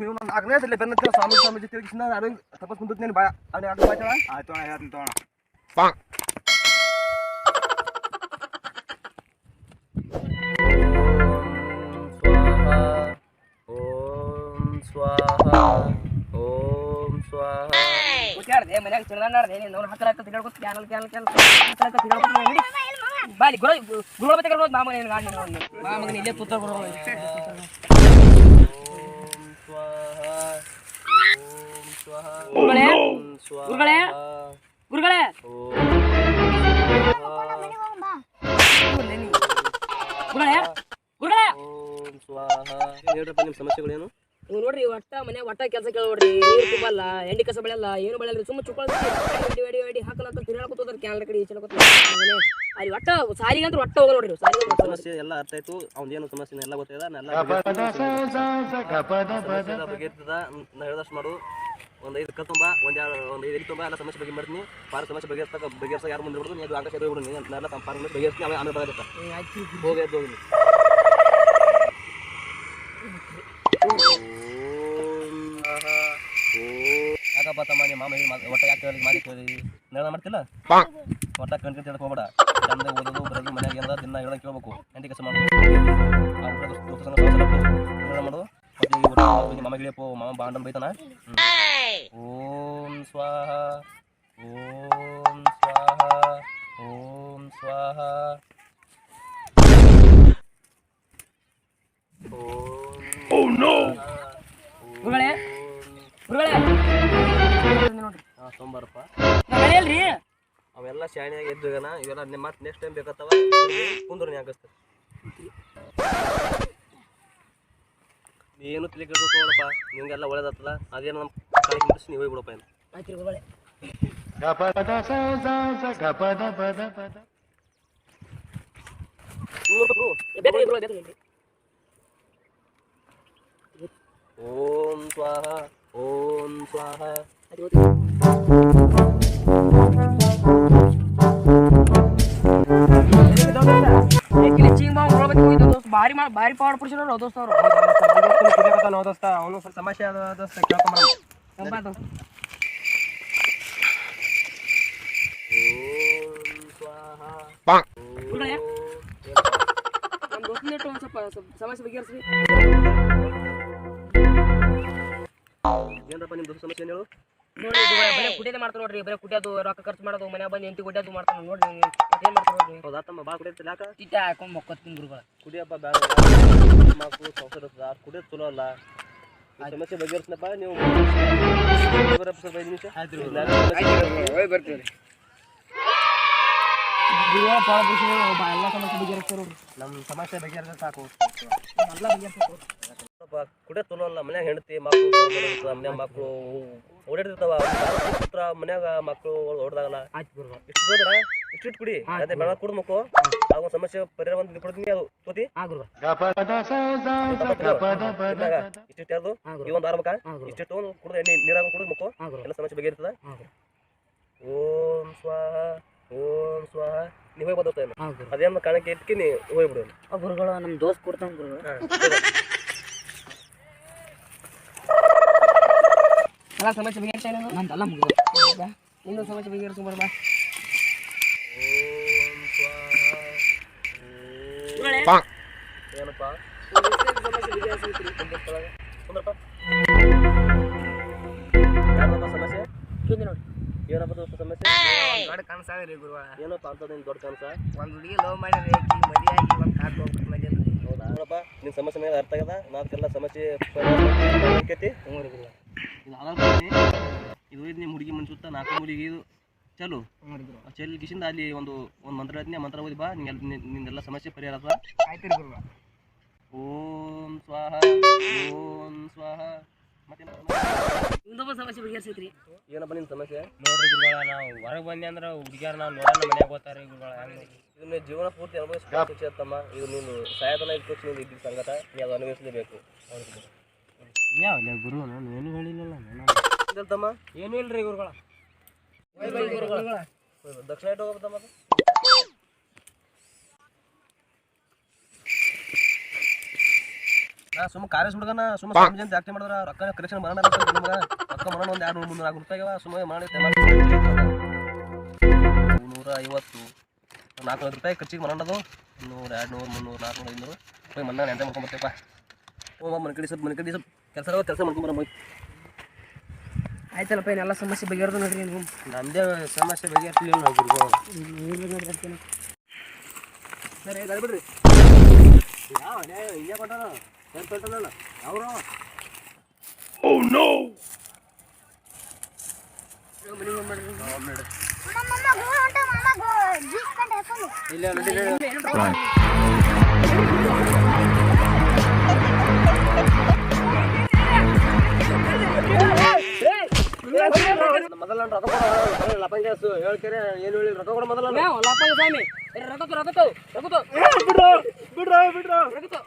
ನೀವು ನಾನು ನಾಲ್ಕನೇ ಸಲ ಬೆನ್ನ ಸ್ವಾಮಿ ಸ್ವಾಮೀಜಿ ತಿರುಗಿಸಿನ ನಾನು ತಪಸ್ ಕುಂತ ನೀನು ಬಾಯ ಅವ್ನು ಯಾಕೆ ಬಾಯ್ತಾಳ ಆಯ್ತು ಅಣ್ಣ ಹೇಳ್ತೀನಿ ತಗೋಣ ಓಂ ಸ್ವಾಹ ಓಂ ಸ್ವಾಹ ಹುಚ್ಚಾಡ್ದೆ ಮನ್ಯಾಗ ತಿಳ್ದಾಡ್ದೆ ನೀನು ಅವ್ನ ಹತ್ರ ಹತ್ರ ತಿಳ್ಕೊತ ಕ್ಯಾನಲ್ ಕ್ಯಾನಲ್ ಕ್ಯಾನಲ್ ಹತ್ರ ಹತ್ರ ತಿಳ್ಕೊತ ನಡಿ ಬಾಲಿ ಗುರು ಗುರುಗಳ ಬತ್ತೆ ಕರ್ಕೊಂಡು ಮಾಮ ಏನು ಗಾಡಿ ಮಾಮಗ ಇಲ್ಲೇ ಪುತ್ರ ಗುರು ಓಂ ಸ್ವಾಹ ಓಂ ಸ್ವಾಹ ಗುರುಗಳೇ ಗುರುಗಳೇ ಗುರುಗಳೇ ಗುರುಗಳೇ ಗುರುಗಳೇ ಹೇಳ್ರಪ್ಪ ನಿಮ್ಮ ಸಮಸ್ಯೆಗಳೇನು ನೀವು ನೋಡ್ರಿ ಒಟ್ಟ ಮನೆ ಒಟ್ಟ ಕೆಲಸ ಕೇಳೋಡ್ರಿ ನೀರು ತುಂಬಲ್ಲ ಎಂಡಿ ಕಸ ಬೆಳೆಯಲ್ಲ ಏನು ಬೆಳೆಯಲ್ಲ ಸುಮ್ಮನೆ ಚುಕ್ಕೊಳ್ತೀವಿ ಎಡಿ ಎಡಿ ಎಡಿ ಹಾಕಲಕ್ಕ ತಿರ್ಗಾಡ್ಕೊತ ಕ್ಯಾನಲ್ ಕಡೆ ಚಲಕೊತ ಅಲ್ಲಿ ಒಟ್ಟ ಸಾರಿಗೆ ಅಂತ ಒಟ್ಟ ಹೋಗಲ್ಲ ನೋಡ್ರಿ ಸಾರಿ ಸಮಸ್ಯೆ ಎಲ್ಲ ಅರ್ಥ ಆಯ್ತು ಅವ್ನೇನು ಸಮಸ್ಯೆ ಎಲ್ಲ ಗೊತ್ತಾಯ್ದ ಎಲ್ಲ ಬಗೆಹರ್ತದ ನಾ ಹೇಳ್ದಷ್ಟು ಮಾಡು ಒಂದು ಐದು ಕಲ್ ತುಂಬ ಒಂದು ಎರಡು ಒಂದು ಐದು ಎಲ್ಲಿ ತುಂಬ ಎಲ್ಲ ಸಮಸ್ಯೆ ಬಗ್ಗೆ ಮಾಡ್ತೀನಿ ಪಾರ ಸಮಸ್ಯೆ ಬಗ್ಗೆ ಬಗೆಹರ್ಸ ಯಾರು ಮುಂದೆ ಬಿಡ್ತೀನಿ ಅದು ಆಕಾಶ ಬಿಡು ನೀನು ಎಲ್ಲ ಪಾರ ಸಮಸ್ಯೆ ಬಗೆಹರಿಸ್ತೀನಿ ಆಮೇಲೆ ಆಮೇಲೆ ಆಯ್ತು. ಹೋಗಿ ಎದ್ದು ಹೋಗಿ ಯಾಕಪ್ಪ ತಮ್ಮ ನಿಮ್ಮ ಮಾಮ ಹೇಳಿ ಒಟ್ಟ ಯಾಕೆ ಹೇಳಿ ಮಾಡಿ ಕೇಳಿ ನೆಲ ಮಾಡ್ತಿಲ್ಲ ಒಟ್ಟ ಕಣ್ಕಂತ ಹೇಳಕ್ ಹೋಗ್ಬೇಡ ಚಂದ ಓದೋದು ಬರೋದು ಮನೆಯಾಗ ಏನಾರ ದಿನ ಹೇಳಕ್ ಕೇಳ್ಬೇಕು ಎಂಟಿ ಕೆಲಸ ಮಾಡೋದು ಮಾಡು ಊರಾಗ ಹೋಗಿ ಮಾಮ ಬಾಂಡನ್ ಬೈತಾನ ಹ್ಮ್. ಓಂ ಸ್ವಾಹ ಓಂ ಸ್ವಾಹ ಓಂ ಸ್ವಾಹ ಗುರುಗಳೇ ಗುರುಗಳೇ. ನೋಡ್ರಿ ಹಾಂ ತೊಂಬಾರಪ್ಪ ಬೆಳೆಯಲ್ರಿ ಅವೆಲ್ಲ ಶಾಣಿಯಾಗಿ ಎದ್ದುಗನ ಇವೆಲ್ಲ ನಿಮ್ಮ ಮತ್ತೆ ನೆಕ್ಸ್ಟ್ ಟೈಮ್ ಬೇಕಾಗ್ತಾವ ಕುಂದ್ರನಿ ಆಗಸ್ತ ಹಾಕಿಸ್ತಾರೆ ಏನು ತಲೆ ನೋಡಪ್ಪ ನಿಮ್ಗೆಲ್ಲ ಒಳ್ಳೇದಾಗ್ತದ ಅದೇನು ನಮ್ಮ ಕಾಲಿಗೆ ಮುಟ್ಟಿಸಿ ನೀವು ಹೋಗ್ಬಿಡಪ್ಪ ಏನು ಆಯ್ತು ಓಂ ಸ್ವಾಹ ಓಂ ಸ್ವಾಹ. ಆಯ್ತು ಹೋಗ್ತೀವಿ. ಏ, ಕಿಲಿ ಚೀಂಗ್ ಬಾವ್ ಗುರುಗಳ ಬತ್ತೆ ಹೋಗಿದ್ದು ದೋಸ್ತ ಭಾರಿ ಮಾಡಿ ಭಾರಿ ಪಾವರ್ ಪುರುಷರು ದೋಸ್ತ ಅವರು ದೋಸ್ತ ಅವನು ಸ್ವಲ್ಪ ಸಮಸ್ಯೆ ಅದ ದೋಸ್ತ ಕೇಳ್ಕೊಂಬರ ಓಂ ಸ್ವಾಹ ಗುರುಗಳೇ ನಮ್ಮ ದೋಸ್ತಿನ ಇಟ್ಟು ಒಂದು ಸ್ವಲ್ಪ ಸ್ವಲ್ಪ ಸಮಸ್ಯೆ ಬಗೆಹರಿಸ್ರಿ. ಏನಪ್ಪ ನಿಮ್ಮ ದೋಸ್ತ ಸಮಸ್ಯೆ ಏನು ಹೇಳು? ಇದು ಬರೀ ಕುಡಿಯೋದೇ ಮಾಡ್ತಾರೆ ನೋಡ್ರಿ ಬರೀ ಕುಡಿಯೋದು ರೊಕ್ಕ ಖರ್ಚು ಮಾಡೋದು ಮನ್ಯಾಗ ಬಂದು ಎಂಟಿ ಕುಡಿಯೋದು ಮಾಡ್ತಾನೆ ನೋಡ್ರಿ ಏನು ಮಾಡ್ತಾರೆ ನೋಡ್ರಿ? ಹೌದಾ ತಮ್ಮ ಭಾಳ ಕುಡಿಯತ್ತಿಲ್ಲ ಯಾಕ ಚಿಟ್ಟ ಹಾಕೊಂಡು ಗುರುಗಳು. ಕುಡಿಯಪ್ಪ ಬೇಡ ಮಕ್ಕಳು ಸಂಸಾರ ಇರ್ತದ ಅಷ್ಟು ಕುಡಿಯೋದು ಚಲೋ ಅಲ್ಲ. ಸಮಸ್ಯೆ ಬಗೆಹರಿಸ್ನಪ್ಪ ನೀವು ಬರಪ್ಪ ಸ್ವಲ್ಪ ಐದು ನಿಮಿಷ. ಬರ್ತೀವಿ ಎಲ್ಲ ಸಮಸ್ಯೆ ಬಗೆಹರಿಸ್ತಾರೆ ನೋಡ್ರಿ. ನಮ್ಮ ಸಮಸ್ಯೆ ಬಗೆಹರಿದ್ರೆ ಸಾಕು. ಎಲ್ಲ ಬಗೆಹರಿಸ್ತಾರೆ ಚಲೋ ಅಲ್ಲ ಮನ್ಯಾಗ ಹೆಂಡತಿ ಮಕ್ಕಳು ಮನ್ಯಾಗ ಮಕ್ಕಳು ಓಡಾಡಿರ್ತಾವ ಪುತ್ರ ಮನ್ಯಾಗ ಮಕ್ಕಳು ಹೊಡೆದಾಗಲ್ಲ. ಇಷ್ಟು ಹೋದ್ರ ಇಷ್ಟು ಕುಡಿ. ಅದೇ ಬೆಳ ಕುಡ್ದು ಮಕ್ಕಳು ಒಂದು ಸಮಸ್ಯೆ ಪರಿಹಾರ ಒಂದು ಕೊಡ್ತೀನಿ ಅದು. ತೋತಿ ಇಷ್ಟಿಟ್ಟು ಯಾರ್ದು. ಈ ಒಂದು ಆರ್ಬೇಕ. ಇಷ್ಟಿಟ್ಟು ಕುಡ್ದು ಎಣ್ಣೆ ನೀರಾಗ ಕುಡ್ದು ಮಕ್ಕಳು ಎಲ್ಲ ಸಮಸ್ಯೆ ಬಗೆಹರಿತದ? ಇರ್ತದ ಓಂ ಸ್ವಾಹ ಓಂ ಸ್ವಾಹ. ನೀವು ಗುರು. ಅದೇನು ಕಾಣಕ್ಕೆ ಇಟ್ಕಿ ನೀ ಹೋಗ್ಬಿಡು ಗುರುಗಳು ನಮ್ಮ ದೋಸ್ತ್ ಕೊಡ್ತಾನೆ ಗುರುಗಳು. ಎಲ್ಲ ಸಮಸ್ಯೆ ಬಗೆಹರಿಸ್ತಾ ನಂದಲ್ಲ ಮುಗಿದು. ನಿಂದು ಸಮಸ್ಯೆ ಬಗೆಹರಿಸ್ಕೊಂಬರ ಬಾ. ಓಂ ಸ್ವಾಹ ಏನಪ್ಪ? ಸಮಸ್ಯೆ? ನೋಡಿ. ಏನಪ್ಪ ಸಮಸ್ಯೆ? ದೊಡ್ಡ ಕನಸಾಗ್ರಿ ರೀ ಏನಪ್ಪ ಅಂತ ನಿನ್ ದೊಡ್ಡ ಕನಸ? ಒಂದು ಹುಡುಗಿ ಲವ್ ಮಾಡಿರಿ ಆಕಿ ಮದುವೆ ಆಗಿ ಒಂದು ಹೋಗ್ಬೇಕು ಹೌದಾ? ನೋಡಪ್ಪ ನಿನ್ನ ಸಮಸ್ಯೆ ಮೇಲೆ ಅರ್ಥ ಆಗದ? ನಾಲ್ಕೆಲ್ಲ ಸಮಸ್ಯೆ ಪರಿಹಾರಕೈತಿ ಇದು ಆಧಾರ ಇದು ಇದು ನಿಮ್ಮ ಹುಡುಗಿ ಮನ್ಸುತ್ತ ನಾಲ್ಕು ಮೂಲಿಗೆ ಇದು. ಚಲು. ಆ ಚಲ್ ಕಿಶಿಂದ ಅಲ್ಲಿ ಒಂದು ಒಂದು ಮಂತ್ರ ಹೇಳ್ತೀನಿ ಆ ಮಂತ್ರ ಓದಿ ಬಾ ನಿಂಗೆ ನಿಂದೆಲ್ಲ ಸಮಸ್ಯೆ ಪರಿಹಾರ ಆಯ್ತು ಓಂ ಸ್ವಾಹ ಓಂ ಸ್ವಾಹ. ಮತ್ತೆ ಸಮಸ್ಯೆ ಬಗೆಹರಿಸೈತ್ರಿ ಏನಪ್ಪ ನಿನ್ನ ಸಮಸ್ಯೆ? ನೋಡ್ರಿ ಗುರುಗಳ ನಾವು ಹೊರಗೆ ಬಂದೆ ಅಂದ್ರೆ ಹುಡುಗಿಯಾರ ನಾವು ಮನ್ಯಾಗ ಗುರುಗಳ. ಇದನ್ನ ಜೀವನ ಪೂರ್ತಿ ಇದು ನೀನು ಸಾಯತನ ಸಂಗತ ನೀ ಅದು ಅನುಭವಿಸಲೇಬೇಕು. ಯಾವ ಗುರು ನಾನು ಏನು ಹೇಳಿಲ್ಲ ತಮ್ಮ ಏನು ಇಲ್ರಿ ಗುರುಗಳ? ದಕ್ಷಿಣ ಇಟ್ಟು ಹೋಗ್ತಮ್ಮ ನಾ ಸುಮ್ಮ ಕಾಲೇಜ್ ಹುಡುಗನ ಸುಮ್ಮ ಸ್ವಾಮಿ ಅಂತ ಆಕ್ಟಿಂಗ್ ಮಾಡಿದ್ರ? ರೊಕ್ಕ ಕರೆಕ್ಷನ್ ಮಾಡೋಣ ನಿಮ್ಗೆ ರೊಕ್ಕ ಮಾಡೋಣ ಒಂದು ಎರಡು ಮೂರು ನಾಲ್ಕು ರೂಪಾಯಿ ಸುಮ್ಮನೆ ಮಾಡಿ ನೂರ ಐವತ್ತು. ನಾಲ್ಕುನೂರು ರೂಪಾಯಿ ಖರ್ಚಿಗೆ ಮಾಡೋದು ನೂರು ಎರಡು ನೂರು ಮುನ್ನೂರು ನಾಲ್ಕುನೂರು ಐನೂರು ಹೋಗಿ ಮನ್ನ ನೆಂಟ ಮಾಡ್ಕೊಂಬರ್ತೇಪ್ಪ ಓ ಮನೆ ಕಡೆ ಸ್ವಲ್ಪ ಮನೆ ಕಡೆ ಸ್ವಲ್ಪ. ಕೆಲಸ ಕೆಲಸ ಮಾಡ್ಕೊಂಬರ ಮೈ ಆಯ್ತಲ್ಲಪ್ಪ ಏನೆಲ್ಲ ಸಮಸ್ಯೆ ಬಗೆಹರ್ದು ನೋಡ್ರಿ ನೀವು. ನಮ್ದೇ ಸಮಸ್ಯೆ ಬಗೆಹರಿಸಲಿಲ್ಲ ನೋಡ್ರಿ ಸರಿ ಅದು ಬಿಡ್ರಿ ಯಾವ ಹಿಂಗೆ ಕೊಟ್ಟಾನ ಏನು ಕೊಟ್ಟಾನ ಅವ್ರು? ಇಲ್ಲ ನೋಡಿ ಮೊದಲ ರೊಕ್ಕ ಕೊಡ ಲಪಂಗ ಹೇಳ್ಕರೆ ಏನು ಹೇಳಿ ರೊಕ್ಕ ಕೊಡ ಮೊದಲ ನಾವು ಲಪ್ಪಂಗ ಸ್ವಾಮಿ ಏ, ರಗತ್ತು ರಗತ್ತು ರಗತ್ತು ಬಿಡ್ರ ಬಿಡ್ರ ಬಿಡ್ರ ರಗತ್ತು